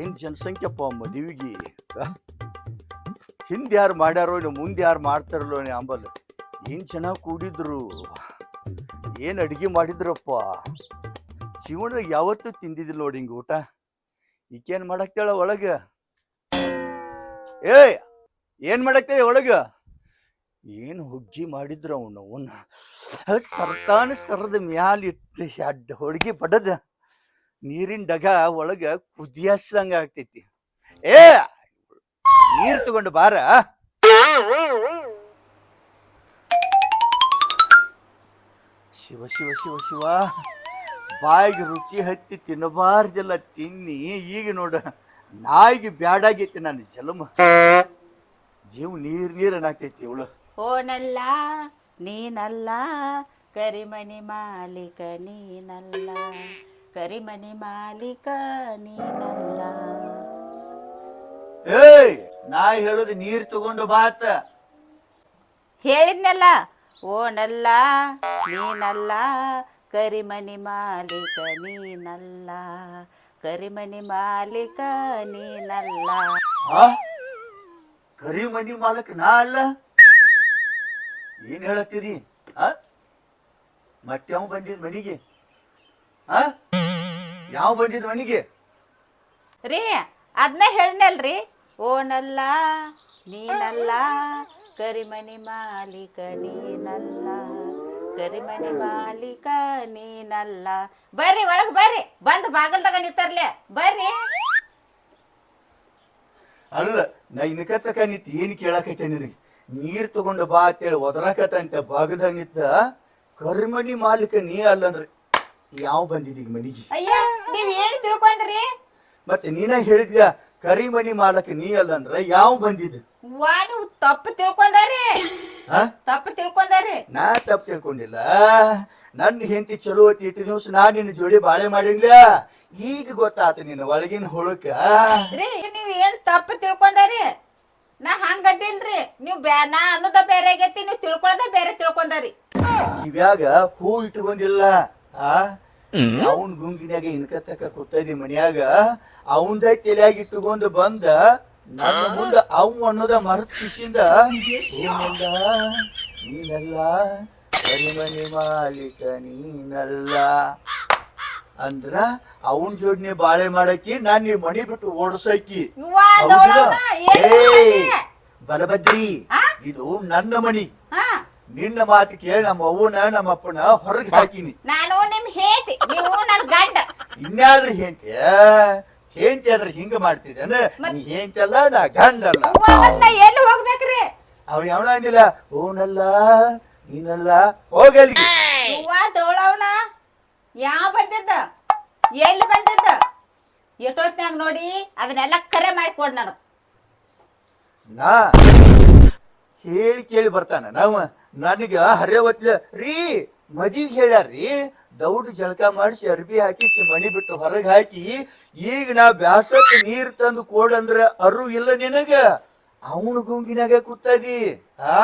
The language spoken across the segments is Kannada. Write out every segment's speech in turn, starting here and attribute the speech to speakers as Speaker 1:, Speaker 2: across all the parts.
Speaker 1: ಏನ್ ಜನಸಂಖ್ಯೆಪ್ಪ ಮದುವೆಗೆ? ಹಿಂದೆ ಯಾರು ಮಾಡ್ಯಾರೋ ಇಲ್ಲ ಮುಂದೆ ಯಾರು ಮಾಡ್ತಾರಲ್ಲೋ ಅಂಬಲ್. ಏನ್ ಚೆನ್ನಾಗಿ ಕೂಡಿದ್ರು? ಏನ್ ಅಡಿಗೆ ಮಾಡಿದ್ರಪ್ಪ? ಜೀವನದಾಗ ಯಾವತ್ತೂ ತಿಂದಿದ್ದಿಲ್ಲ ನೋಡಿ ಹಿಂಗ ಊಟ. ಈಕೇನ್ ಮಾಡಕ್ತಾಳ ಒಳಗ? ಏಯ್, ಏನ್ ಮಾಡಕ್ತೇ ಒಳಗ? ಏನ್ ಹುಗ್ಗಿ ಮಾಡಿದ್ರು ಅವನು? ಅವನ್ನ ಸರ್ತಾನ ಸರದ ಮ್ಯಾಲ ಇಟ್ಟು ಎಡ್ ಹೊಡ್ಗಿ ಬಡದ. ನೀರಿನ ಡಗ ಒಳಗ ಕುದಿಯಸ್ದಂಗ ಆಗ್ತೈತಿ. ಏ, ನೀರ್ ತಗೊಂಡು ಬಾರ. ಶಿವ ಶಿವ ಶಿವ ಶಿವ, ಬಾಯಿಗೆ ರುಚಿ ಹತ್ತಿ ತಿನ್ನಬಾರ್ದೆಲ್ಲ, ತಿನ್ನಿ. ಈಗ ನೋಡ, ನಾಯಿಗೆ ಬ್ಯಾಡಾಗೈತಿ ನನ್ನ ಜಲಮ. ಜೀವ ನೀರ್ ನೀರ್ ಅನ್ನಾಗ್ತೈತಿ ಇವಳು?
Speaker 2: ಓನಲ್ಲ ನೀನಲ್ಲ ಕರಿಮಣಿ ಮಾಲೀಕ ನೀನಲ್ಲ ಕರಿಮಣಿ ಮಾಲೀಕ ನೀನಲ್ಲ.
Speaker 1: ಏಯ್ ಹೇಳುದು ಹೇಳೋದು ನೀರ್ ತಗೊಂಡು ಬಾತ
Speaker 2: ಹೇಳಿದ್ನಲ್ಲ ಓನಲ್ಲ ನೀನಲ್ಲ ಕರಿಮಣಿ ಮಾಲೀಕ ನೀನಲ್ಲ ಕರಿಮಣಿ ಮಾಲೀಕ ನೀನಲ್ಲ.
Speaker 1: ಕರಿಮಣಿ ಮಾಲಕ್ ನಾ ಅಲ್ಲ? ಏನ್ ಹೇಳತ್ತೀರಿ? ಆ? ಮತ್ತೆ ಯಾವ ಬಂದಿದ್ ಮನಿಗೆ? ಆ? ಯಾವ ಬಂದಿದ್ ಮನಿಗೆ?
Speaker 2: ರೀ ಅದನ್ನ ಹೇಳಿನಲ್ರಿ. ಓನಲ್ಲ ನೀನಲ್ಲ ಕರಿಮನಿ ಮಾಲೀಕ ನೀನಲ್ಲ ಕರಿಮನಿ ಮಾಲೀಕ ನೀನಲ್ಲ. ಬರ್ರಿ ಒಳಗ್ ಬರ್ರಿ. ಬಂದ್ ಬಾಗಲ್ದಾಗ ನಿಂತಾರ್ಲೆ. ಬರ್ರಿ.
Speaker 1: ಅಲ್ಲ ನಾ ಇನ್ಕತ್ತಕ ನಿಂತ ಏನ್ ಕೇಳಕೈತೆ ನಿನಗೆ ನೀರ್ ತಗೊಂಡು ಬಾ ಅಂತೇಳಿ ಒದರಾಕತ್ತಂತ ಬಗ್ದಂಗಿತ್ತ ಕರ್ಮಣಿ ಮಾಲೀಕ ನೀ ಅಲ್ಲಂದ್ರೆ ಯಾವ ಬಂದಿದೀಗ ಮನಿಗೆ?
Speaker 2: ಅಯ್ಯ ನೀವ್ ಏನ್ ತಿಳ್ಕೊಂಡ್ರಿ.
Speaker 1: ಮತ್ತೆ ನೀನ ಹೇಳಿದ್ಯಾ ಕರಿಮಣಿ ಮಾಲಕ ನೀ ಅಲ್ಲಂದ್ರ ಯಾವ ಬಂದಿದ್
Speaker 2: ವಾ ನೀವು ತಪ್ಪು ತಿಳ್ಕೊಂಡಾರಿ.
Speaker 1: ಹಾ
Speaker 2: ತಪ್ಪು ತಿಳ್ಕೊಂಡಾರಿ.
Speaker 1: ನಾ ತಪ್ಪು ತಿಳ್ಕೊಂಡಿಲ್ಲ. ನನ್ನ ಹೆಂಡತಿ ಚಲೋ ಹೊತ್ತಿ ಇಟ್ಟು ದಿವಸ ನಾ ನಿನ್ನ ಜೋಡಿ ಬಾಳೆ ಮಾಡಿಲ್ಲ ಈಗ ಗೊತ್ತಾತ ನಿನ್ನ ಒಳಗಿನ ಹುಳುಕ.
Speaker 2: ರೀ ನೀವ್ ಏನ್ ತಪ್ಪು ತಿಳ್ಕೊಂಡಾರಿ? ನಾ ಹಂಗದಿಲ್ರಿ. ನೀವ್ ಬ್ಯಾ ನಾ ಅನ್ನೋದ ಬೇರೆ ಆಗೈತಿ ನೀವ್ ತಿಳ್ಕೊಳ್ಳೋದ ಬೇರೆ ತಿಳ್ಕೊಂಡಾರಿ.
Speaker 1: ಇವ್ಯಾಗ ಹೂ ಬಂದಿಲ್ಲ ಆ? ಅವನ್ ಗುಂಗಿನಾಗ ಇನ್ಕತ್ತಕ ಕೂತೈದಿ ಮನ್ಯಾಗ ಅವಂದ ತಲೆಯಾಗಿ ಇಟ್ಟುಕೊಂಡು ಬಂದ ನನ್ನ ಮುಂದ ಅವ್ ಅನ್ನೋದ ಮರತ್ ಕಿಸಿಂದ ನೀನಲ್ಲ ಮನೆ ಕರಿಮನಿ ಮಾಲೀಕ ನೀನಲ್ಲ. ಅಂದ್ರ ಅವನ್ ಜೋಡ್ನಿ ಬಾಳೆ ಮಾಡಕ್ಕಿ ನಾನ್ ನೀವ್ ಮಣಿ ಬಿಟ್ಟು ಓಡ್ಸಕಿ.
Speaker 2: ಇವ್ವ
Speaker 1: ಹೌದಿಲ್ಲ? ಏಯ್,
Speaker 2: ಮಾಡ್ತಿ?
Speaker 1: ಬಲಭದ್ರಿ ಇದು ನನ್ನ
Speaker 2: ಮಣಿ.
Speaker 1: ನಿನ್ನ ಮಾತು ಕೇಳಿ ನಮ್ಮ ಅವ್ವನ ನಮ್ಮ ಅಪ್ಪನ ಹೊರಗೆ ಹಾಕಿನಿ.
Speaker 2: ನಾನು ನಿಮ್ ಹೇತಿ ನೀವು ನನ್ನ ಗಂಡ.
Speaker 1: ಇನ್ಯಾದ್ರೂ ಹೆಂಡ್ತಿ ಹೆಂಡ್ತಿ ಆದ್ರೆ ಹಿಂಗ ಮಾಡ್ತಿದ್ದಾನೆ ನೀ ಹೆಂಡತಿ ಅಲ್ಲ ನಾ ಗಂಡಲ್ಲ.
Speaker 2: ಅಲ್ಲ ಎಲ್ಲಿ ಹೋಗ್ಬೇಕ್ರಿ?
Speaker 1: ಅವ ಯಾವನ ಅಂದಿಲ್ಲ ಓನಲ್ಲ ನೀನಲ್ಲ ಹೋಗಲ್ಲಿ.
Speaker 2: ದೌಳವ್ನ ಯಾವ ಬಂದಿದ್ದ? ಎಲ್ಲಿ ಬಂದಿದ್ದ? ಎಷ್ಟೊತ್ನಾಗ ನೋಡಿ? ಅದನ್ನೆಲ್ಲ ಕರೆ ಮಾಡಿಕೊಡ್ ನಾನು.
Speaker 1: ನಾ ಹೇಳಿ ಕೇಳಿ ಬರ್ತಾನ. ನಾವ ನನಗ ಹರೇ ಹೊತ್ಲ ರೀ ಮದಿಗೆ ಹೇಳ್ಯಾರ್ರಿ ದೌಡ್ ಜಳಕ ಮಾಡಿಸಿ ಅರ್ಬಿ ಹಾಕಿಸಿ ಮಣಿ ಬಿಟ್ಟು ಹೊರಗೆ ಹಾಕಿ ಈಗ ನಾ ಬ್ಯಾಸಕ್ ನೀರ್ ತಂದು ಕೊಡಂದ್ರ ಅರು ಇಲ್ಲ ನಿನಗ. ಅವನ ಗುಂಗಿನಾಗ ಕೂತದಿ ಆ?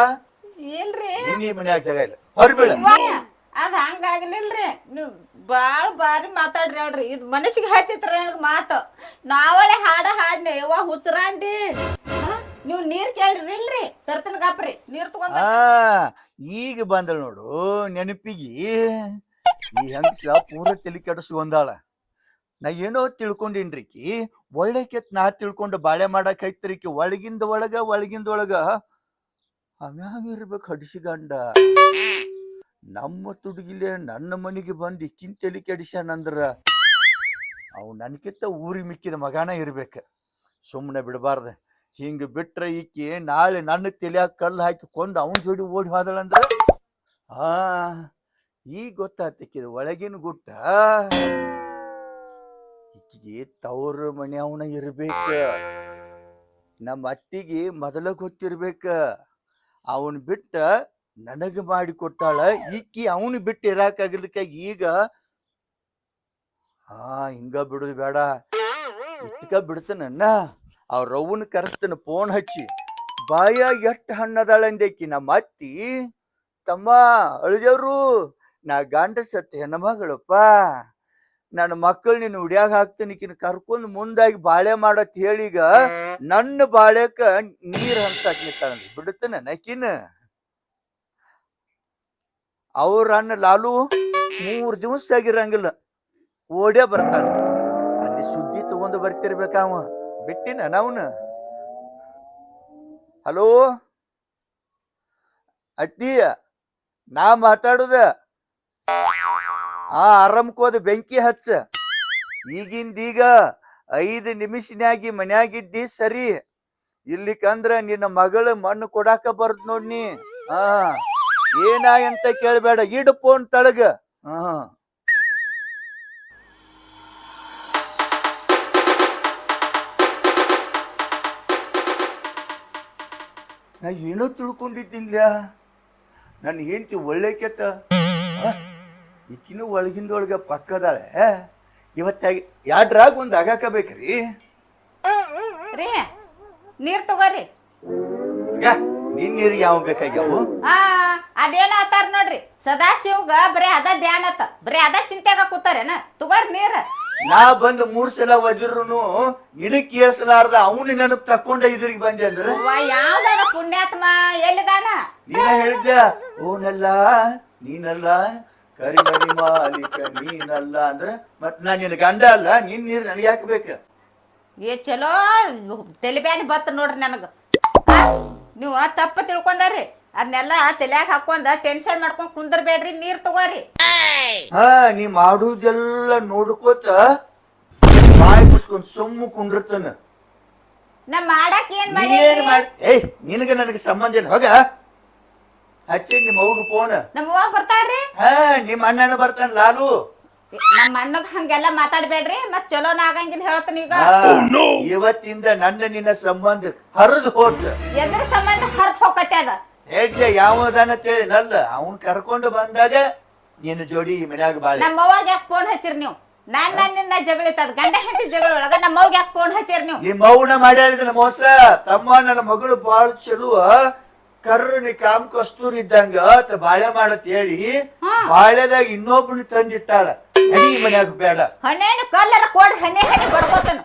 Speaker 2: ಇಲ್ರಿ.
Speaker 1: ಇನ್ನೀ ಮನ್ಯಾಗ ಜಾಗ ಇಲ್ಲ.
Speaker 2: ಇವ್ವ, ಅದ್ ಹಂಗಾಗ್ಲಿಲ್ರಿ. ನೀವು ಭಾಳ ಬಾರಿ ಮಾತಾಡ್ರಿ ಹೇಳ್ರಿ ಇದು ಮನಸ್ಸಿಗೆ ಹತ್ತಿತ್ರ ನನಗೆ ಮಾತು. ನಾವಳೆ ಹಾಡ ಹಾಡ್ನಿ, ಯವ್ವ ಹುಚ್ಚರಾಂಡಿ ನೀವು ನೀರ್ ಕೇಳ್ರಿ ಇಲ್ರಿ ತರ್ತನ ಕಾಪ್ರಿ ನೀರ್ ತಗೊಂಡ್
Speaker 1: ಈಗ ಬಂದಳು ನೋಡು, ನೆನಪಿಗಿ. ಈ ಹೆಂಗಸ ಪೂರ ತಲೆ ಕೆಡಿಸ್ಕೊಂಡಾಳ ನಾ ಏನೋ ತಿಳ್ಕೊಂಡಿನ್ರಿಕಿ ಒಳ್ಳೆ ಕೆತ್ ನಾ ತಿಳ್ಕೊಂಡು ಬಾಳೆ ಮಾಡಕ್ ಐತ್ರಿಕಿ ಒಳಗಿಂದ ಒಳಗ ಒಳಗಿಂದ ಒಳಗ. ಹಮ್ಯಾಗ ಇರ್ಬೇಕು ಹಡಿಸಿ ಗಂಡ. ನಮ್ಮ ತುಡುಗಿಲೆ ನನ್ನ ಮನೆಗೆ ಬಂದು ಇಕ್ಕಿನ ತಲೆ ಕೆಡಿಸ್ಯಾನಂದ್ರ ಅವು ನನಗಿಂತ ಊರಿ ಮಿಕ್ಕಿದ ಮಗಾನ ಇರ್ಬೇಕು. ಸುಮ್ಮನೆ ಬಿಡಬಾರ್ದು. ಹಿಂಗೆ ಬಿಟ್ರೆ ಈಕಿ ನಾಳೆ ನನ್ನ ತಲೆಯಾಗ ಕಲ್ಲು ಹಾಕಿ ಕೊಂದು ಅವನ ಜೋಡಿ ಓಡಿ ಹೋದಳಂದ್ರ? ಆ, ಈಗ ಗೊತ್ತಾತಿಕ್ಕಿದ ಒಳಗಿನ ಗುಟ್ಟ. ಈಕಿಗೆ ತವ್ರ ಮನೆ ಅವನ ಇರ್ಬೇಕ. ನಮ್ಮ ಅತ್ತಿಗೆ ಮೊದಲ ಗೊತ್ತಿರ್ಬೇಕ. ಅವನ್ ಬಿಟ್ಟ ನನಗ ಮಾಡಿ ಕೊಟ್ಟಾಳ, ಈಕಿ ಅವನು ಬಿಟ್ಟು ಇರಾಕಾಗಿದ್ದಕ್ಕಾಗಿ ಈಗ ಹಾ, ಹಿಂಗ ಬಿಡುದು ಬೇಡ. ಇಟ್ಕ ಬಿಡ್ತಾನನ್ನ? ಅವ್ರವ್ವನ ಕರೆಸ್ತಾನ ಫೋನ್ ಹಚ್ಚಿ. ಬಾಯ ಎಷ್ಟ್ ಹಣ್ಣದಾಳಂದೇಕಿ ನಮ್ಮ ಅತ್ತಿ. ತಮ್ಮ ಅಳಿದವ್ರು ನಾ ಗಂಡ ಸತ್ತ ಹೆಣ್ಮಗಳಪ್ಪ. ನನ್ನ ಮಕ್ಕಳು ನಿನ್ನ ಉಡ್ಯಾಗ ಹಾಕ್ತೀನಿ ಕಿನ್ ಕರ್ಕೊಂಡು ಮುಂದಾಗಿ ಬಾಳೆ ಮಾಡತ್ ಹೇಳೀಗ ನನ್ನ ಬಾಳೆಕ ನೀರ್ ಹಂಸಾಕ್ ನಿಂತಾಳ ಬಿಡುತ್ತನ ನಕಿನ ಅವ್ರ ಅಣ್ಣ ಲಾಲು ಮೂರು ದಿವಸ ಆಗಿರಂಗಿಲ್ಲ ಓಡೇ ಬರ್ತಾನ. ಅಲ್ಲಿ ಸುದ್ದಿ ತಗೊಂಡು ಬರ್ತಿರ್ಬೇಕ ಅವ. ಬಿಟ್ಟಿನ ನಾವ್ನ? ಹಲೋ? ಅತ್ತಿ ನಾ ಮಾತಾಡುದ? ಆ ಆರಾಮ್ಕೋದ ಬೆಂಕಿ ಹಚ್ಚ. ಈಗಿಂದೀಗ ಐದು ನಿಮಿಷನ್ಯಾಗಿ ಮನ್ಯಾಗಿದ್ದಿ ಸರಿ. ಇಲ್ಲಿಕಂದ್ರ ನಿನ್ನ ಮಗಳ ಮಣ್ಣು ಕೊಡಾಕ ಬರ್ದ್ ನೋಡ್ನಿ ಹಾ. ಏನ ಕೇಳ್ಬೇಡ, ಇಡು ಫೋನ್ ತಳಗ. ಹಾ. ನಾ ಏನೋ ತಿಳ್ಕೊಂಡಿದ್ದಿಲ್ಲ. ನನ್ನ ಹೆಂಡತಿ ಒಳ್ಳೆ ಕೆತ್ತ ಈಕಿನೂ ಒಳಗಿಂದೊಳಗೆ ಪಕ್ಕದಾಳೆ ಇವತ್ತ ಯಾಡ್ರಾಗ ಒಂದು ಆಗಾಕ ಬೇಕ್ರಿ
Speaker 2: ರೀ, ನೀರ್ ತಗೋರಿ.
Speaker 1: ನಿನ್ ನೀರಿಗೆ ಯಾವ ಬೇಕಾಗ್ಯಾವು?
Speaker 2: ಆ ಅದೇನ ಆತಾರ ನೋಡ್ರಿ. ಸದಾಶಿವ್ಗ ಬರೇ ಅದ ಧ್ಯಾನ ಆತ ಬರೀ ಅದ ಚಿಂತೆಗ ಕೂತಾರೇನ? ತುಗರ್ ನೀರ.
Speaker 1: ನಾ ಬಂದ್ ಮೂರ್ ಸಲ ಒದಿರುನು ಇಡಕ್ ಏರ್ಸಲಾರ್ದ ಅವನು ನೆನಪ್ ತಕೊಂಡ ಇದ್ರಿಗೆ ಬಂದೆ ಅಂದ್ರೆ?
Speaker 2: ಅವ್ವ, ಯಾವ್ದಾನ ಪುಣ್ಯಾತ್ಮ? ಎಲ್ಲಿದಾನ?
Speaker 1: ನೀನ ಹೇಳಿದ್ಯ ಓನಲ್ಲ ನೀನಲ್ಲ ಕರಿಮಣಿ ಮಾಲೀಕ ನೀನಲ್ಲ ಅಂದ್ರ? ಮತ್ ನಾ ನಿನ್ನ ಗಂಡ ಅಲ್ಲ ನಿನ್ ನೀರ್ ನನಗೆ ಹಾಕ್ಬೇಕ
Speaker 2: ಏ ಚಲೋ ತೆಲಿಬ್ಯಾನ್ ಬತ್ತ ನೋಡ್ರಿ ನನಗ. ನೀವು ತಪ್ಪ ತಿಳ್ಕೊಂಡಾರಿ ಅದನ್ನೆಲ್ಲ ತಲೆಯಾಗ ಹಾಕೊಂಡ ಟೆನ್ಷನ್ ಮಾಡ್ಕೊಂಡ್ ಕುಂದರ್ಬೇಡ್ರಿ ನೀರ್ ತಗೋರಿ.
Speaker 1: ಹಾ ನೀ ಮಾಡುದೆಲ್ಲ ನೋಡ್ಕೋತ ಬಾಯಿ ಮುಚ್ಕೊಂಡ್ ಸುಮ್ಮ ಕುಂಡಿರ್ತಾನ
Speaker 2: ನಾ ಮಾಡಾಕ ಏನ್ ಮಾಡಿ
Speaker 1: ಏನ್ ಮಾಡ್ ಏಯ್ ನಿನಗ ನನಗೆ ಸಂಬಂಧ ಇಲ್ಲ ಹೋಗ. ಹಚ್ಚಿ ನಿಮ್ಮ ಅವ್ಗ ಫೋನ್
Speaker 2: ನಮ್ಮ ಅವ್ವ ಬರ್ತಾಳ್ರಿ?
Speaker 1: ಹಾ ನಿಮ್ಮ ಅಣ್ಣನ ಬರ್ತಾನ ಲಾಲು.
Speaker 2: ನಮ್ಮ ಅಣ್ಣಗ್ ಹಂಗೆಲ್ಲ ಮಾತಾಡ್ಬೇಡ್ರಿ ಮತ್ ಚಲೋನ ಆಗಂಗಿಲ್ಲ ಹೇಳ್ತೀನಿ ಈಗ.
Speaker 1: ಹಾ, ಇವತ್ತಿಂದ ನನ್ನ ನಿನ್ನ ಸಂಬಂಧ ಹರಿದು ಹೋದ್
Speaker 2: ಎದ್ರ ಸಂಬಂಧ ಹರಿದ್ ಹೋಗತ್ತೆ ಅದ?
Speaker 1: ಹೇಳ್ದೆ ಯಾವದನ ತಿಳಿ ನಲ್ಲ ಅವನ್ ಕರ್ಕೊಂಡು ಬಂದಾಗ ನಿನ್ನ ಜೋಡಿ ಈ ಮನ್ಯಾಗ ಬಾ
Speaker 2: ನಮ್ಮ ಅವ್ವಾಗ ಯಾಕೆ ಫೋನ್ ಹಚ್ಚಿರಿ ನೀವು? ನಾನ್ ನಾನ್ ನಿನ್ನ ಜಗಳಿತದ ಗಂಡ ಹೆಂಡತಿ ಜಗಳ ಒಳಗ ನಮ್ಮ ಅವ್ಗ ಯಾಕೆ ಫೋನ್ ಹಚ್ಚಿರಿ ನೀವು?
Speaker 1: ಈ ಮೌನ ಮಾಡ್ಯಾಳಿದನ ಮೋಸ ತಮ್ಮ ನನ್ನ ಮಗಳು ಬಾಳ ಚಲುವ ಕರ್ರನಿ ಕಾಮ್ ಕಸ್ತೂರಿ ಇದ್ದಂಗ ಆತ ಬಾಳೆ ಮಾಡತ್ ಹೇಳಿ. ಬಾಳೆದಾಗ ಇನ್ನೊಬ್ಬನ ತಂದಿಟ್ಟಾಳ. ನಡಿ ಈ ಮನ್ಯಾಗ ಬೇಡ.
Speaker 2: ಹಣ್ಣೇನು ಕಲ್ಲರ ಕೊಡ್ರಿ ಹಣ್ಣೆ ಹಣ್ಣೆ ಬಡ್ಕೋತಾನ.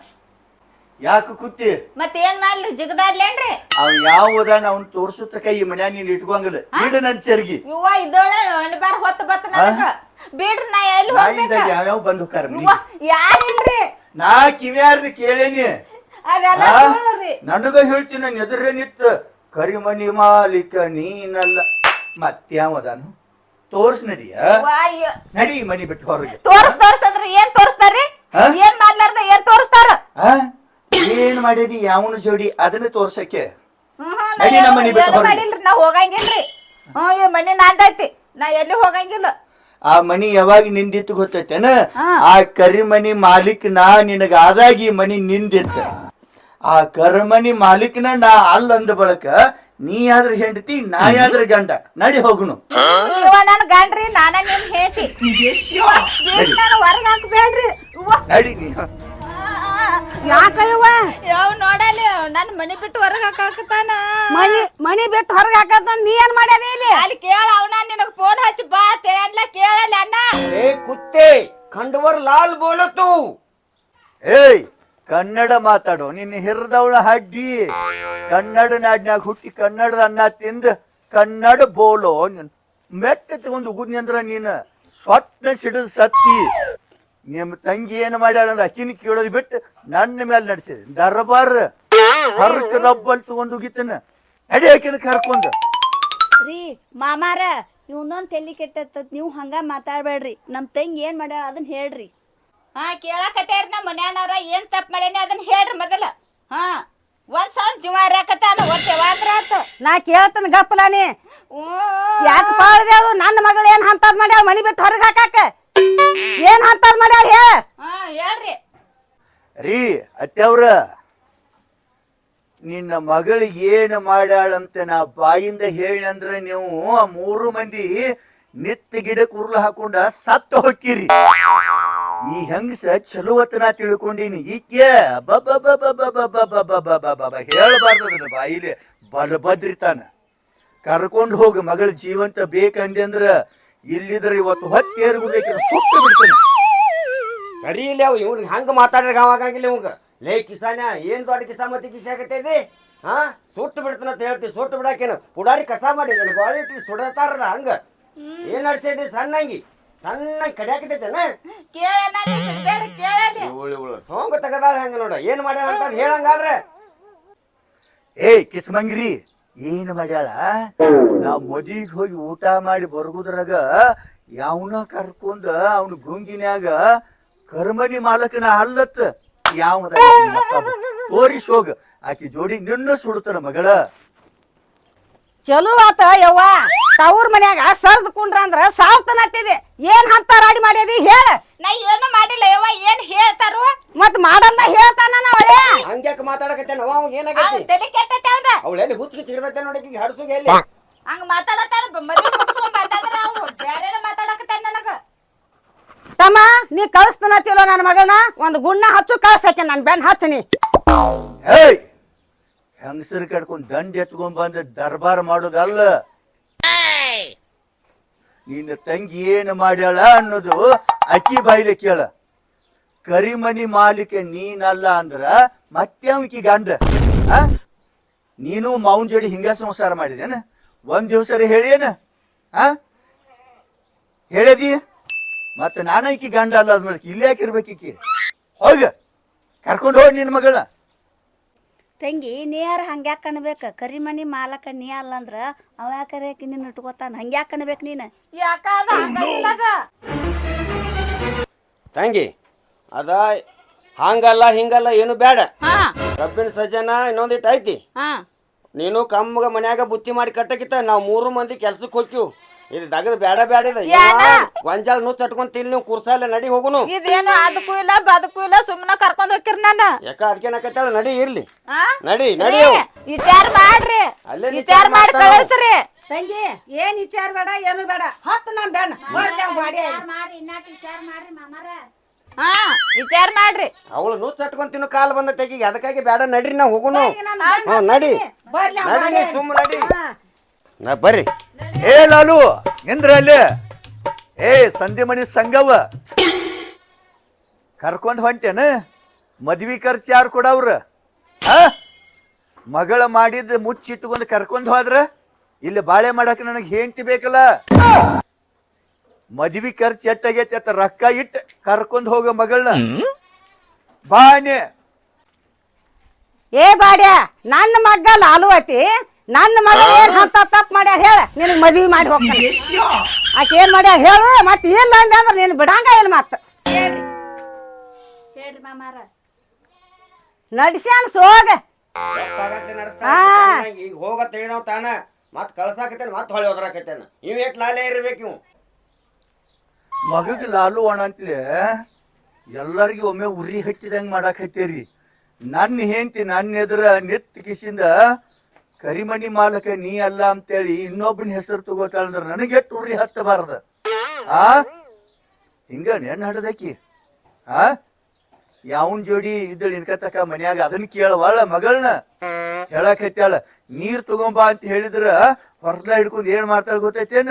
Speaker 1: ಯಾಕೆ ಕುತ್ತಿ
Speaker 2: ಮತ್ ಏನ್ ಮಾಡ್ಲಿ? ಜಿಗದಾಡ್ಲೇನ್ರಿ
Speaker 1: ಅವ್ ಯಾವ ಅವ್ನ ತೋರ್ಸುತ್ತ ಕೈ ಈ ಮನ್ಯಾಗ ನೀನ್ ಇಟ್ಕೊಂಗಿಲ್ಲ. ಬಿಡು ನನ್ ಚರ್ಗಿ.
Speaker 2: ಇವ್ವ ಇದೋಳ ಬಾರ ಹೊತ್ತು ಬತ್ತ ನನಗ. ಬಿಡ್ರಿ ನಾ ಎಲ್ಲಿ ಹೋಗ್ಬೇಕು?
Speaker 1: ಯಾವ್ಯಾವ ಬಂದು ಕರ್ಮಿ
Speaker 2: ಇವ್ವ ಯಾರಿಲ್ರಿ?
Speaker 1: ನಾ ಕಿವ್ಯಾರ್ದು ಕೇಳೇನಿ. ನನಗ ಹೇಳ್ತೀನಿ ಎದುರೇ ನಿತ್ತು ಕರಿಮಣಿ ಮಾಲೀಕ ನೀನಲ್ಲ. ಮತ್ತಾವದಾನು ತೋರ್ಸ್ ನಡಿಯ. ನಡಿ ಮನಿ ಬಿಟ್ಟು ಹೊರಗೆ.
Speaker 2: ತೋರ್ಸ್ ತೋರ್ಸ್ ಅಂದ್ರ ಏನ್ ತೋರಿಸ್ತಾರ್ರಿ? ಏನ್ ಮಾಡ್ಲಾರ್ದ ಏನ್ ತೋರಿಸ್ತಾರ?
Speaker 1: ಏನ್ ಮಾಡಿದಿ ಯಾವನ ಜೋಡಿ ಅದನ್ನ ತೋರ್ಸಕ್ಕೆ? ನಡಿ ನಮ್ಮ ಮನಿ ಬಿಟ್ಟು ಹೊರಗೆ.
Speaker 2: ನಾ ಹೋಗಂಗಿಲ್ರಿ. ಹ್ಞೂ ಈ ಮನಿ ನಾಂದೈತಿ. ನಾ ಎಲ್ಲಿ ಹೋಗಂಗಿಲ್ಲ.
Speaker 1: ಆ ಮನಿ ಯಾವಾಗ ನಿಂದಿತ್ತು ಗೊತ್ತೈತೇನ?
Speaker 2: ಆ
Speaker 1: ಆ ಕರಿಮನಿ ಮಾಲೀಕ್ ನಾ ನಿನಗ ಆದಾಗ ಈ ಮನಿ ನಿಂದಿತ್ತ ಆ ಕರ್ಮನಿ ಮಾಲೀಕನ ನಾ ಅಲ್ಲಂದ ಬಳಕ ನೀ ಆದ್ರ ಹೆಂಡತಿ ನಾ ಆದ್ರ ಗಂಡ. ನಡಿ ಹೋಗುನು.
Speaker 2: ಇವ ನನ್ ಗಂಡ್ರಿ ನಾನ ನಿಮ್ ಹೇಳ್ತಿ ಹೊರಗ್ ಹಾಕ್ಬೇಡ್ರಿ.
Speaker 1: ನಡಿ ನೀ
Speaker 3: ಯಾಕ ಇವ?
Speaker 2: ಯಾವ ನೋಡಲಿ ನನ್ ಮನೆ ಬಿಟ್ಟು ಹೊರಗ್ ಹಾಕಾಕತಾನ
Speaker 3: ಮನಿ ಮನಿ ಬಿಟ್ಟು ಹೊರಗ್ ಹಾಕತಾನ ನೀ ಏನ್ ಮಾಡ್ಯಾದಿ ಇಲ್ಲಿ?
Speaker 2: ಅಲ್ಲಿ ಕೇಳ ಅವನಾ ನಿನಗೆ ಫೋನ್ ಹಚ್ಚಿ ಬಾ ತೆರೆಯಲ್ಲ ಕೇಳಲ್ಲ ಅಣ್ಣ.
Speaker 4: ಏ ಕುತ್ತೆ ಖಂಡವರ್ ಲಾಲ್ ಬೋಲತು
Speaker 1: ಏಯ್ ಕನ್ನಡ ಮಾತಾಡು. ನಿನ್ನ ಹಿರಿದವಳ ಹಡ್ಡಿ ಕನ್ನಡ ನಾಡಿನಾಗ ಹುಟ್ಟಿ ಕನ್ನಡದ ಅನ್ನ ತಿಂದು ಕನ್ನಡ ಬೋಲೋ. ಮೆಟ್ಟ ತಗೊಂಡು ಉಗುದ್ನಿ ಅಂದ್ರ ನೀನ್ ಸ್ವಪ್ನ ಸಿಡಿದು ಸತ್ತಿ. ನಿಮ್ಮ ತಂಗಿ ಏನ್ ಮಾಡ್ಯಾಳ ಅಂದ್ರ ಅಕ್ಕಿನ ಕೇಳೋದು ಬಿಟ್ಟು ನನ್ನ ಮೇಲೆ ನಡೆಸಿದ್ರಿ ದರ್ಬಾರ್ ಹರ್ಕ ರಬ್ಬಲ್ ತಗೊಂಡು ಉಗಿತನ. ಅಡಿ ಆಕಿನ ಕರ್ಕೊಂಡ.
Speaker 3: ರೀ, ಮಾಮಾರ, ಇವನೊಂದ್ ತಲಿ ಕೆಟ್ಟ ನೀವು ಹಂಗ ಮಾತಾಡ್ಬೇಡ್ರಿ. ನಮ್ ತಂಗಿ ಏನ್ ಮಾಡ್ಯಾಳ ಅದನ್ನ ಹೇಳ್ರಿ.
Speaker 2: ಹಾ ಕೇಳಕತ್ತೇರಿ ನಮ್ಮ ಮನ್ಯಾನವ್ರ ಏನ್ ತಪ್ಪು ಮಾಡೇನಿ ಅದನ್ನ ಹೇಳ್ರಿ ಮೊದಲ. ಹಾ ಒಂದ್ ಸಾವಿರ ಜೀವ ಹಾಕತ್ತಾನ ಒಟ್ಟೆ ವಾದ್ರ ಆತು
Speaker 3: ನಾ ಕೇಳ್ತನ ಗಪ್ಪಲಾನಿ. ಯಾಕೆ ಪಾಳ್ದೇವ್ರು ನನ್ನ ಮಗಳು ಏನ್ ಹಂತದ್ ಮಾಡ್ಯಾಳ? ಮನಿ ಬಿಟ್ಟು ಹೊರಗೆ ಹಾಕಾಕ? ಏನ್ ಹಂತದ್ ಮಾಡ್ಯಾಳ ಹೇ?
Speaker 2: ಹಾ ಹೇಳ್ರಿ.
Speaker 1: ರೀ ಅತ್ತೆವ್ರ ನಿನ್ನ ಮಗಳು ಏನು ಮಾಡ್ಯಾಳಂತ ನಾ ಬಾಯಿಂದ ಹೇಳಿ ಅಂದ್ರೆ ನೀವು ಆ ಮೂರು ಮಂದಿ ನಿತ್ತ ಗಿಡಕ್ಕೆ ಉರುಳು ಹಾಕೊಂಡ ಸತ್ತು ಹೊಕ್ಕಿರಿ ಈ ಹೆಂಗಸ ಚಲುವತನ ತಿಳ್ಕೊಂಡೀನಿ. ಈಕೆ ಹೇಳಬಾರ್ದು ಅದನ್ನ ಬಾಯಿಲಿ ಬಲಭದ್ರಿತಾನ ಕರ್ಕೊಂಡು ಹೋಗಿ ಮಗಳ ಜೀವಂತ ಬೇಕಂದ್ರ ಇಲ್ಲಿದ್ರೆ ಇವತ್ತು ಹೊತ್ತೇರ್ಬೇಕು ಸುಟ್ಟು ಬಿಡ್ತೀನಿ
Speaker 4: ಸರಿ ಇಲ್ಲ ಅವ್ ಇವ್ನಿಗೆ ಹಂಗ ಮಾತಾಡ್ರಿ ಅವಾಗಾಗಿಲ್ಲ ಇವಂಗ ಲೇ ಕಿಸಾನ ಏನ್ ದೊಡ್ಡ ಕಿಸಾಮತಿ ಕಿಸಿ ಆಗತ್ತೈತಿ ಹಾ ಸುಟ್ಟು ಬಿಡ್ತಾನ ಅಂತ ಹೇಳ್ತಿ ಸುಟ್ಟು ಬಿಡಾಕೇನು ಪುಡಾರಿ ಕಸ ಮಾಡಿದ್ದಾನೆ ಬಾಳಿ ಸುಡತಾರಲ್ಲ ಹಂಗ ಏನ್ ನಡ್ಸೈತಿ ಸಣ್ಣಂಗಿ ಸಣ್ಣ ಇವಳು ಸೋಂಗ ತಗದಾರ ಹಂಗ ನೋಡ. ಏನ್ ಮಾಡ್ಯಾಳ ಅಂತ ಹೇಳಂಗಾದ್ರೆ.
Speaker 1: ಏಯ್ ಕಿಸ್ಮಂಗ್ರಿ ಏನ್ ಮಾಡ್ಯಾಳ? ನಾವ್ ಮದಿಗ್ ಹೋಗಿ ಊಟ ಮಾಡಿ ಬರ್ಗುದ್ರಾಗ ಯಾವನ ಕರ್ಕೊಂಡ ಅವನ ಗುಂಗಿನ್ಯಾಗ ಕರ್ಮನಿ ಮಾಲಕನ ಅಲ್ಲತ್ತ ಯಾವ ತೋರಿಸ್ ಹೋಗ. ಆಕಿ ಜೋಡಿ ನಿನ್ನ ಸುಡ್ತಾನ ಮಗಳ.
Speaker 5: ಚಲೋ ಆತ ಯವ್ವ. ತವ್ರ ಮನ್ಯಾಗ ಸರ್ದ್ ಕುಂಡ್ರ ಅಂದ್ರ ಸಾವ್ತನ ಹತ್ತಿದೆ ಏನ್ ಹಂತ ರಾಡಿ ಮಾಡ್ಯದಿ ಹೇಳ.
Speaker 2: ನಾ ಏನು ಮಾಡಿಲ್ಲ ಯವ್ವ ಏನ್ ಹೇಳ್ತಾರು?
Speaker 5: ಮತ್ ಮಾಡಲ್ಲ ಹೇಳ್ತಾನ ಅವಳೆ
Speaker 4: ಹಂಗ್ಯಾಕ ಮಾತಾಡಕತ್ತೇನ ಅವ ಅವ್ನ್ ಏನಾಗೈತಿ
Speaker 2: ತಲೆ ಕೆಟ್ಟೈತೆ ಅವ್ನ
Speaker 4: ಅವಳು ಎಲ್ಲಿ ಹುಚ್ಚು ತಿರ್ಬೇಕ ನೋಡಿ ಈಗ ಹಡ್ಸುಗ ಎಲ್ಲಿ?
Speaker 2: ಹಂಗ ಮಾತಾಡತ್ತಾರ ಮದ್ವೆ ಮುಗಿಸ್ಕೊಂಡ್ ಬಂದಂದ್ರ ಅವ್ನು. ಬ್ಯಾರೇನ ಮಾತಾಡಕತ್ತಾನ ನನಗ?
Speaker 5: ತಮ್ಮ ನೀ ಕಳಿಸ್ತನತ್ತಿಲ್ಲ ನನ್ನ ಮಗನ? ಒಂದ್ ಗುಣ್ಣ ಹಚ್ಚು ಕಳ್ಸಕ್ಕೆ ನನ್ ಬೆನ್ ಹಚ್ಚನಿ
Speaker 1: ಏಯ್ ಹೆಂಗಸರ್ ಕಡ್ಕೊಂಡ್ ದಂಡ ಎತ್ಕೊಂಡ್ ಬಂದ ದರ್ಬಾರ್ ಮಾಡೋದಲ್ಲ. ನಿನ್ನ ತಂಗಿ ಏನು ಮಾಡ್ಯಾಳ ಅನ್ನೋದು ಅಕ್ಕಿ ಬಾಯಿಲೆ ಕೇಳ. ಕರಿಮನಿ ಮಾಲೀಕ ನೀನಲ್ಲ ಅಂದ್ರ ಮತ್ತೆ ಅವಕಿ ಗಂಡ? ನೀನು ಮಾವನ್ ಜೋಡಿ ಹಿಂಗ ಸಂಸಾರ ಮಾಡಿದೇನ ಒಂದ್ ದಿವಸ ಹೇಳಿಯೇನ? ಹೇಳದಿ? ಮತ್ತೆ ನಾನು ಈಕಿ ಗಂಡ ಅಲ್ಲ ಅದ್ಮೇಲೆ ಇಲ್ಲಿ ಯಾಕಿರ್ಬೇಕು ಈಕಿ? ಹೋಗ. ಕರ್ಕೊಂಡು ಹೋಗಿ ನಿನ್ನ ಮಗಳ.
Speaker 3: ತಂಗಿ ನೀ ಹಂಗ್ಯಾಕೆ ಕಣ್ಬೇಕು? ಕರಿಮನಿ ಮಾಲಕ ನೀ ಅಲ್ಲ ಅಂದ್ರ ಅವ ಯಾಕರೆ ನಿನ್ನ ಇಟ್ಕೋತಾನ? ಹಂಗ್ಯಾಕೆ ಕಣ್ಬೇಕು ನೀನು?
Speaker 2: ಯಾಕ
Speaker 4: ತಂಗಿ ಅದ ಹಂಗಲ್ಲ ಹಿಂಗಲ್ಲ ಏನು ಬೇಡ
Speaker 2: ಹಾ.
Speaker 4: ಕಬ್ಬಿನ ಸಜನ ಇನ್ನೊಂದಿಟ್ಟು ಐತಿ.
Speaker 2: ಹಾ.
Speaker 4: ನೀನು ಕಮ್ಮಗ ಮನ್ಯಾಗ ಬುತ್ತಿ ಮಾಡಿ ಕಟ್ಟಕಿತ್ತ ನಾವು ಮೂರು ಮಂದಿ ಕೆಲ್ಸಕ್ಕೆ ಹೋಗ್ತೀವಿ ಇದು ದಗದ ಬೇಡ ಬೇಡ ಇದು. ಗೊಂಜಾಲ್ ನೂ ಚಟ್ಕೊಂಡ್ ತಿಲ್ಲಿ ನೀವು ಕುರ್ಸಲ್ಲ ನಡಿ ಹೋಗುನು.
Speaker 2: ಇದೇನು ಅದಕ್ಕೂ ಇಲ್ಲ ಬದಕ್ಕೂ ಇಲ್ಲ ಸುಮ್ಮನೆ ಕರ್ಕೊಂಡ್ ಹೋಗಿರ್ ನಾನು.
Speaker 4: ಯಾಕ ಅದಕ್ಕೇನಕತ್ತಾಳ ನಡಿ ಇರ್ಲಿ.
Speaker 2: ಹಾ?
Speaker 4: ನಡಿ ನಡಿ
Speaker 2: ವಿಚಾರ ಮಾಡ್ರಿ.
Speaker 4: ಅಲ್ಲೇ
Speaker 2: ವಿಚಾರ
Speaker 4: ವಿಚಾರ
Speaker 2: ಮಾಡಿ. ಕಳಿಸ್ರಿ.
Speaker 5: ತಂಗಿ ಏನ್ ವಿಚಾರ ಬೇಡ ಏನು ಬೇಡ. ಹತ್ತು ನಮ್ ಬೇಡ. ಮಾಡಿ
Speaker 3: ಇನ್ನಾಟ್ ವಿಚಾರ ಮಾಡ್ರಿ ಮಾಮಾರ.
Speaker 2: ಹಾ ವಿಚಾರ ಮಾಡ್ರಿ.
Speaker 4: ಅವಳು ನೂ ಚಟ್ಕೊಂತ ತಿನ್ನು ಕಾಲ್ ಬಂದ ತೆಗಿ ಅದಕ್ಕಾಗಿ ಬೇಡ ನಡ್ರಿ ನಾ ಹೋಗುನು. ನಡಿ. ನಡಿ ನೀ ಸುಮ್ಮ ನಡಿ. ನಾ ಬರ್ರಿ.
Speaker 1: ಏ ಲಾಲು, ನಿಂದ್ರ ಅಲ್ಲಿ. ಏ ಸಂಧಿ ಮಣಿ ಸಂಗವ ಕರ್ಕೊಂಡ್ ಹೊಂಟೇನ? ಮದ್ವಿ ಖರ್ಚು ಯಾರು ಕೊಡವ್ರ? ಮಗಳ ಮಾಡಿದ ಮುಚ್ಚಿಟ್ಟುಕೊಂಡು ಕರ್ಕೊಂಡ್ ಹೋದ್ರ? ಇಲ್ಲಿ ಬಾಳೆ ಮಾಡಕ್ ನನಗೆ ಹೆಂಡತಿ ಬೇಕಲ್ಲ? ಮದ್ವಿ ಖರ್ಚು ಎಟ್ಟಾಗೈತಿ ಅತ್ತ ರೊಕ್ಕ ಇಟ್ಟು ಕರ್ಕೊಂಡ್ ಹೋಗ ಮಗಳನ್ನ. ಬಾನೆ
Speaker 5: ಏ ಬಾಡ್ಯ, ನನ್ನ ಮಗ್ಗ ಲಾಲು ಐತಿ ನನ್ನ ಮಗ ಏನ್ ಹಂತ ತಪ್ಪ ಮಾಡ್ಯ ಹೇಳ. ನಿನಗ್ ಮದ್ವಿ ಮಾಡಿ ಹೋಗ್ತಾನೆ. ಆಕೆ ಏನ್ ಮಾಡ್ಯ ಹೇಳು ಮತ್ ಏನ್ ಅಂದ ಅಂದ್ರೆ ನೀನ್ ಬಿಡಂಗ ಏನ್ ಮತ್ತ.
Speaker 3: ಹೇಳ್ರಿ. ಹೇಳ್ರಿ ಮಾಮಾರ.
Speaker 5: ನಡ್ಸ್ಯಾನ್ ಸೋಗ.
Speaker 4: ಈಗ ಹೋಗತ್ತ ಹೇಳವ್ ತಾನ. ಮತ್ ಕಳ್ಸಾಕತ್ತೇನ ಮತ್ ಹೊಳೆ ಹೋದ್ರಾಕತ್ತೇನ ಇವ್ ಏಟ್ ಲಾಲೆ ಇರ್ಬೇಕು ಇವ್
Speaker 1: ಮಗಗ್ ಲಾಲು ಒಣ ಅಂತಲೇ ಎಲ್ಲರಿಗೂ ಒಮ್ಮೆ ಉರಿ ಹಚ್ಚಿದಂಗ್ ಮಾಡಾಕತ್ತೀರಿ. ನನ್ನ ಹೆಂಡತಿ ನನ್ನ ಎದುರ ನಿತ್ ಕಿಸಿಂದ ಕರಿಮಣಿ ಮಾಲಕ ನೀ ಅಲ್ಲ ಅಂತೇಳಿ ಇನ್ನೊಬ್ಬನ ಹೆಸರು ತಗೋತಾಳಂದ್ರ ನನಗೆ ಟೂರಿ ಹತ್ತಬಾರ್ದ. ಆ? ಹಿಂಗ ನೆನ್ ಹಡದಕಿ. ಆ? ಯಾವನ್ ಜೋಡಿ ಇದ್ದಳು ಇನ್ಕತಕ ಮನ್ಯಾಗ ಅದನ್ನ ಕೇಳವಾಳ ಮಗಳನ್ನ ಹೇಳಕತ್ಯಾಳ, ನೀರ್ ತಗೊಂಬಾ ಅಂತ ಹೇಳಿದ್ರ ಹೊರಸ್ಲ ಹಿಡ್ಕೊಂಡ್ ಏನ್ ಮಾಡ್ತಾಳ ಗೊತ್ತೈತೇನ?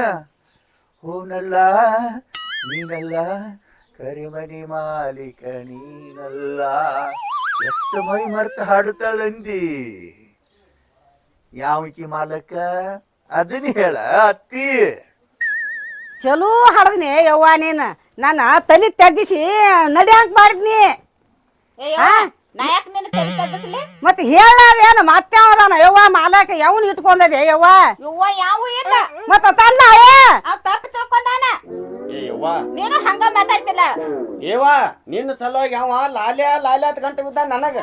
Speaker 1: ಹೂನಲ್ಲ, ನೀನಲ್ಲ, ಕರಿಮಣಿ ಮಾಲೀಕ ನೀನಲ್ಲ. ಎಷ್ಟು ಮೈ ಮರ್ತ ಹಾಡುತ್ತಾಳಂದಿ. ಯಾವಕಿ ಮಾಲಕ? ಅದನ್ನ ಹೇಳ ಅತ್ತಿ.
Speaker 5: ಚಲೋ ಹಾಡದ್ನಿ ಯವ್ವಾ ನೀನ್. ನನ್ನ ತಲೆ ತಗ್ಗಿಸಿ ನಡಿ ಮಾಡಿದ್ನಿ.
Speaker 2: ಆ? ನಾ ಯಾಕೆ ನಿನ್ನ ತಲೆ ತಗ್ಗಿಸ್ಲಿ?
Speaker 5: ಮತ್ ಏನು ಮತ್ತೆ ಅವದಾನ ಯವ್ವ ಮಾಲಕ ಯಾವನ್ ಇಟ್ಕೊಂಡದೆ ಯವ್ವ?
Speaker 2: ಯವ್ವ ಯಾವ ಇಲ್ಲ.
Speaker 5: ಮತ್ತ ತಲ್ಲ ಏ?
Speaker 2: ಅವ್ ತಿಳ್ಕೊಂಡಾನ.
Speaker 4: ಏ ಯವ್ವ.
Speaker 2: ನೀನು ಹಂಗ ಮಾತಾಡ್ತಿಲ್ಲ.
Speaker 4: ಏವಾ ನಿನ್ನ ಸಲುವಾಗಿ ಅವ ಲಾಲ್ಯ ಲಾಲ್ಯ ಅಂತ ಗಂಟೆ ಬಿದ್ದ ನನಗ.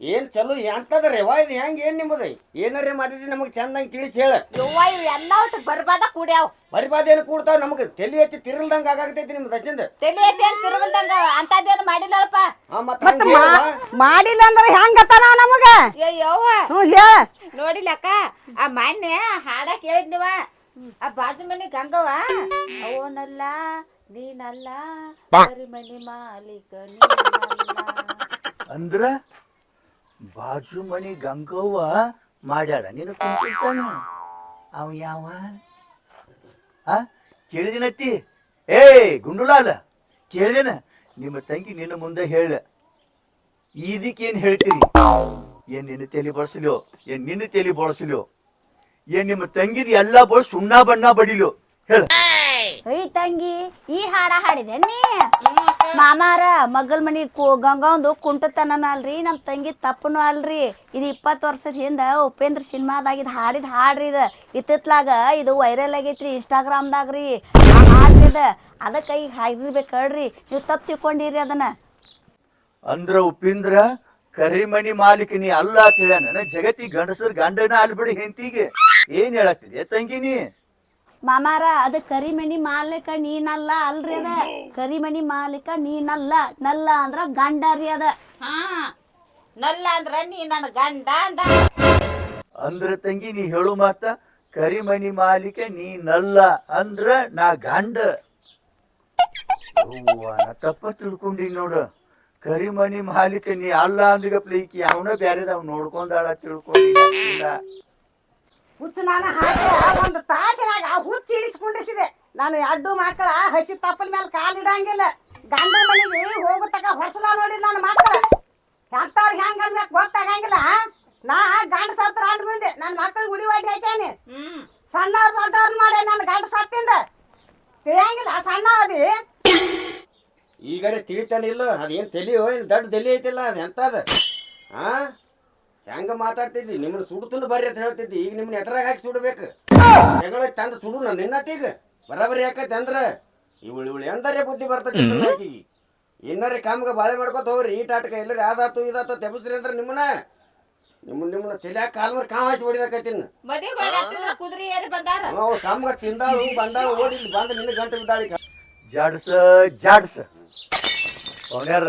Speaker 4: ಏನ್ ಚಲೋ ಎಂತದ ರೇವಾಯ್ ಇದು ಹೆಂಗ್ ಏನ್ ನಿಮ್ಮದು? ಏನಾರೇ ಮಾಡಿದ್ರಿ ನಮಗ್ ಚಂದಂಗ್ ತಿಳಿಸಿ ಹೇಳ.
Speaker 2: ಇವ್ವ ಇವ್ ಎಲ್ಲ ಒಟ್ಟು ಬರ್ಬಾದ ಕೂಡ್ಯಾವ್.
Speaker 4: ಬರಿಬಾದೇನು ಕೂಡ್ತಾವ? ನಮಗ್ ತಲಿ ಎತ್ತಿ ತಿರ್ಲ್ದಂಗ ಆಗತೈತಿ ನಿಮ್ ದಶಿಂದ
Speaker 2: ತಲೆ ಐತಿ ಅಂತ ತಿರುಗಲ್ದಂಗ ಅಂತದೇನು ಮಾಡಿಲ್ಲಪ್ಪ
Speaker 4: ಹಾ ಮತ್ತ ಹಂಗ್.
Speaker 5: ಮಾಡಿಲ್ಲ ಅಂದ್ರೆ ಹೆಂಗತನ ನಮಗ?
Speaker 2: ಅಯ್ಯವ್ವ
Speaker 5: ಹ್ಞೂ ಹೇಳ.
Speaker 2: ನೋಡಿಲಕ್ಕ ಆ ಮೊನ್ನೆ ಹಾಡ ಕೇಳಿದ್ನಿವ. ಆ ಬಾಜು ಮನಿ ಗಂಗವ ಅವನಲ್ಲ
Speaker 3: ನೀನಲ್ಲ ಮನೆ ಮಾಲೀಕ ನೀನಲ್ಲ.
Speaker 1: ಅಂದ್ರ? ಬಾಜು ಮನಿ ಗಂಗವ್ವ ಮಾಡ್ಯಾಳ. ನೀನು ಕುಂತಿರ್ತಾನ? ಅವ ಯಾವ? ಆ ಕೇಳಿದಿನತ್ತಿ? ಏ ಗುಂಡುಲಾಲ ಕೇಳಿದೇನ? ನಿಮ್ಮ ತಂಗಿ ನಿನ್ನ ಮುಂದೆ ಹೇಳ. ಇದಕ್ಕೇನ್ ಹೇಳ್ತೀರಿ? ಏನ್ ನಿನ್ನ ತಲೆ ಬಳಸಲಿಯೋ? ಏನ್ ನಿನ್ನ ತೆಲಿ ಬಳಸಲಿಯೋ? ಏನ್ ನಿಮ್ಮ ತಂಗಿದ ಎಲ್ಲಾ ಬಳಸಿ ಸುಣ್ಣ ಬಣ್ಣ ಬಡಿಲೋ ಹೇಳ.
Speaker 3: ಏಯ್ ತಂಗಿ ಈ ಹಾಡ ಹಾಡಿದೆ ನೀ? ಮಾಮಾರ ಮಗಳ ಮನಿ ಗಂಗಾವಂದು ಕುಂಟತನನ ಅಲ್ರಿ, ನಮ್ ತಂಗಿ ತಪ್ಪನು ಅಲ್ರಿ. ಇದು ಇಪ್ಪತ್ತು ವರ್ಷದ ಹಿಂದ ಉಪೇಂದ್ರ ಸಿನಿಮಾದಾಗ ಇದು ಹಾಡಿದ ಹಾಡ್ರಿ ಇದು. ಇತ್ತಿತ್ಲಾಗ ಇದು ವೈರಲ್ ಆಗೈತ್ರಿ ಇನ್ಸ್ಟಾಗ್ರಾಮ್ದಾಗ ರೀ ಹಾಡ್ರಿದ ಅದಕ್ಕೆ ಈಗ ಹಾಡಿರ್ಬೇಕು ಹೇಳ್ರಿ. ನೀವು ತಪ್ಪು ತಿಳ್ಕೊಂಡಿರಿ ಅದನ್ನ.
Speaker 1: ಅಂದ್ರ ಉಪೇಂದ್ರ, ಕರಿಮಣಿ ಮಾಲೀಕ ನೀ ಅಲ್ಲ ಅಂತ ಹೇಳ್ಯಾನ. ಜಗತಿ ಗಂಡಸರ್ ಗಂಡನ ಅಲ್ಬಿಡಿ ಹೆಂತಿಗೆ ಏನ್ ಹೇಳತ್ತಿದೆ ತಂಗಿ ನೀ?
Speaker 3: ಮಾಮಾರ ಅದು ಕರಿಮಣಿ ಮಾಲಿಕ ನೀನಲ್ಲ ಅಲ್ರಿ ಅದ? ಕರಿಮಣಿ ಮಾಲಿಕ ನೀನಲ್ಲ. ನಲ್ಲ ಅಂದ್ರ ಗಂಡ ರೀ ಅದ.
Speaker 2: ಹಾ ನಲ್ಲ ಅಂದ್ರ ನೀ ನನ್ನ ಗಂಡ ಅಂದ.
Speaker 1: ಅಂದ್ರ ತಂಗಿ ನೀ ಹೇಳು ಮಾತ ಕರಿಮಣಿ ಮಾಲಿಕ ನೀ ನಲ್ಲ ಅಂದ್ರ ನಾ ಗಂಡ. ಅವ್ವ, ನಾ ತಪ್ಪ ತಿಳ್ಕೊಂಡಿ ನೋಡು. ಕರಿಮಣಿ ಮಾಲಿಕ ನೀ ಅಲ್ಲ ಅಂದ್ರೆ ಈಕಿ ಅವನ ಬ್ಯಾರೆದವ್ ನೋಡ್ಕೊಂಡಾಳ ತಿಳ್ಕೊಂಡಿ
Speaker 5: ಹುಚ್ಚು ನಾನು ಹಾಕಿ ಒಂದು ತಾಸಿನಾಗ ಆ ಹುಚ್ಚು ಇಳಿಸ್ಕೊಂಡಿಸಿದೆ. ನಾನು ಎರಡು ಮಕ್ಕಳ ಹಸಿ ತಪ್ಪಲ ಮೇಲೆ ಕಾಲು ಇಡಂಗಿಲ್ಲ. ಗಂಡ ಮನೆಗೆ ಹೋಗೋ ತಕ ಹೊಸಲ ನೋಡಿಲ್ಲ ನನ್ನ ಮಕ್ಕಳ. ಎಂತವ್ರಿಗೆ ಹೆಂಗ ಅನ್ಬೇಕು ಗೊತ್ತಾಗಂಗಿಲ್ಲ ನಾ ಗಂಡ ಸತ್ರ ಅಂಡ್ ಮುಂದೆ ನನ್ನ ಮಕ್ಕಳು ಗುಡಿ ಒಡ್ಡಿ ಹಾಕ್ಯಾನಿ ಸಣ್ಣವ್ರು ದೊಡ್ಡವ್ರು ಮಾಡಿ ನನ್ನ ಗಂಡ ಸತ್ತಿಂದ. ತಿಳಿಯಂಗಿಲ್ಲ ಸಣ್ಣವದಿ
Speaker 4: ಈಗಾರೆ ತಿಳಿತಾನೆ ಇಲ್ಲ ಅದೇನು ತಲಿಯೋ ಏನು ದೊಡ್ಡ ತಲಿ ಐತಿಲ್ಲ ಅದು ಎಂತದ? ಆ? ಹೆಂಗ ಮಾತಾಡ್ತಿದ್ದಿ? ನಿಮ್ಮನ್ನ ಸುಡ್ತುಂಡು ಬರ್ರಿ ಅಂತ ಹೇಳ್ತಿದ್ದಿ. ಈಗ ನಿಮ್ನ ಎದ್ರಾಗ ಹಾಕಿ ಸುಡ್ಬೇಕು. ಜಗಳ ಚಂದ ಸುಡು ನಾನು ನಿನ್ನತ್ತೀಗ. ಬರಬರಿ ಯಾಕೈತೆ ಅಂದ್ರ? ಇವಳು ಇವಳು ಎಂದರೆ ಬುದ್ಧಿ ಬರ್ತೈತಿ ಆಕಿಗೆ ಇನ್ನರೇ ಕಾಮಗ ಬಾಳೆ ಮಾಡ್ಕೊತ ಹೋಗ್ರಿ. ಈ ಟಾಟಕ ಎಲ್ಲರಿ ಆದಾತು ಇದಾತು ತೆಬಸ್ರಿ ಅಂದ್ರೆ ನಿಮ್ಮನ್ನ. ನಿಮ್ಮ ನಿಮ್ಮನ್ನ ತಲ್ಯಾಗ ಕಾಲ್ ಮಾಡಿ ಕಾವ್ ಹಾಸಿ ಹೊಡಿದಾಕೈತಿನ್ ಕಾಮ್ಗ ತಿಂದಾಳು ಬಂದಾಳು ಓಡಿ ಬಂದ ಬಂದು ನಿನ್ನ ಗಂಟೆ ಬಿದ್ದಾಳಿ
Speaker 1: ಜಾಡ್ಸ ಜಾಡ್ಸ. ಅವನ್ಯಾರ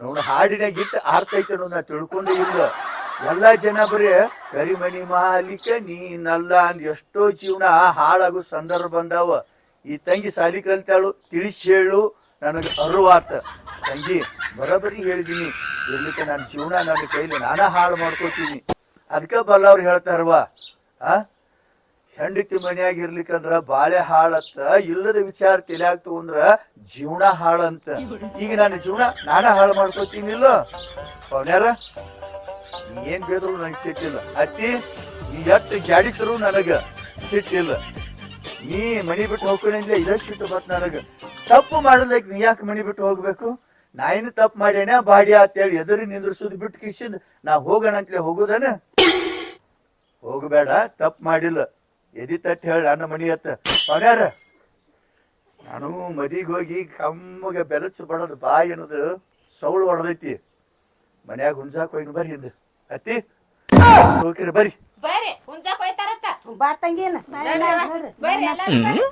Speaker 1: ನೋಡ ಹಾಡಿನಾಗ ಇಟ್ಟು ಆರ್ತೈತೆ ಅನ್ನೋದ್ ನಾ ತಿಳ್ಕೊಂಡೇ ಇಲ್ಲ. ಎಲ್ಲ ಜನ ಬರೀ ಕರಿಮಣಿ ಮಾಲೀಕ, ನೀನಲ್ಲ ಅಂದ್ ಎಷ್ಟೋ ಜೀವನ ಹಾಳಾಗೋ ಸಂದರ್ಭ ಬಂದಾವ. ಈ ತಂಗಿ ಸಾಲಿ ಕಲ್ತಾಳು, ತಿಳಿಸಿ ಹೇಳು, ನನಗೆ ಅರುವಾತ. ತಂಗಿ, ಬರಬರಿ ಹೇಳಿದೀನಿ. ಇರ್ಲಿಕ್ಕೆ ನನ್ನ ಜೀವನ ನನ್ನ ಕೈಲಿ ನಾನ ಹಾಳು ಮಾಡ್ಕೋತೀನಿ. ಅದಕ್ಕೆ ಬಲ್ಲವ್ರು ಹೇಳ್ತಾರವಾ ಆ ಹೆಂಡತಿ ಮನ್ಯಾಗ ಇರ್ಲಿಕ್ಕಂದ್ರ ಬಾಳೆ ಹಾಳತ್ತ ಇಲ್ಲದ ವಿಚಾರ ತಲ್ಯಾಗ ತಗೊಂಡ್ರ ಜೀವನ ಹಾಳಂತ ಈಗ ನಾನು ಜೀವನ ನಾನ ಹಾಳು ಮಾಡ್ಕೋತೀನಿಲ್ಲ ಅವನ್ಯಾರ ಏನ್ ಬೇದ್ರು ನನಗೆ ಸಿಟ್ಟಿಲ್ಲ. ಅತ್ತಿ ನೀ ಎಷ್ಟು ಜಾಡಿತರು ನನಗ ಸಿಟ್ಟಿಲ್ಲ. ನೀ ಮನಿ ಬಿಟ್ಟು ಹೋಗ್ಕೊಂಡಿಲ್ಲ ಇದ ಸಿಟ್ಟು ಬರ್ತ ನನಗ. ತಪ್ಪು ಮಾಡಲಕ್ ನೀ ಯಾಕೆ ಮನಿ ಬಿಟ್ಟು ಹೋಗ್ಬೇಕು? ನಾ ಏನು ತಪ್ಪು ಮಾಡ್ಯಾನ? ಬಾಡಿ ಅಂತೇಳಿ ಎದುರು ನಿಂದ್ರಿಸೋದು ಬಿಟ್ಟು ಕಿಸಿದ್ ನಾ ಹೋಗೋಣ ಅಂತಲೇ ಹೋಗೋದನ? ಹೋಗಬೇಡ, ತಪ್ಪು ಮಾಡಿಲ್ಲ. ಎದಿ ತಟ್ಟಿ ಹೇಳ ನನ್ನ ಮನಿ ಹತ್ತ ಮನ್ಯಾರ ನಾನು ಮದಿಗೆ ಹೋಗಿ ಕಮ್ಮಗೆ ಬೆರಚ್ ಬಡೋದು ಬಾಯಿ ಅನ್ನೋದು ಸೌಳು ಹೊಡೆದೈತಿ. ಮನ್ಯಾಗ ಹುಂಜಾಕ್ ಹೋಗಿ ಬರ್ರಿ ಹಿಂದ. ಅತ್ತಿ ಹೋಗ್ರಿ ಬರ್ರಿ.
Speaker 2: ಬರ್ರಿ ಹುಂಜಾಕ್ ಹೋಯ್ತಾರತ್ತ.
Speaker 5: ಬಾ ತಂಗಿನ.
Speaker 2: ಬರ್ರಿ ಎಲ್ಲಾರು ಬರ್ರಿ.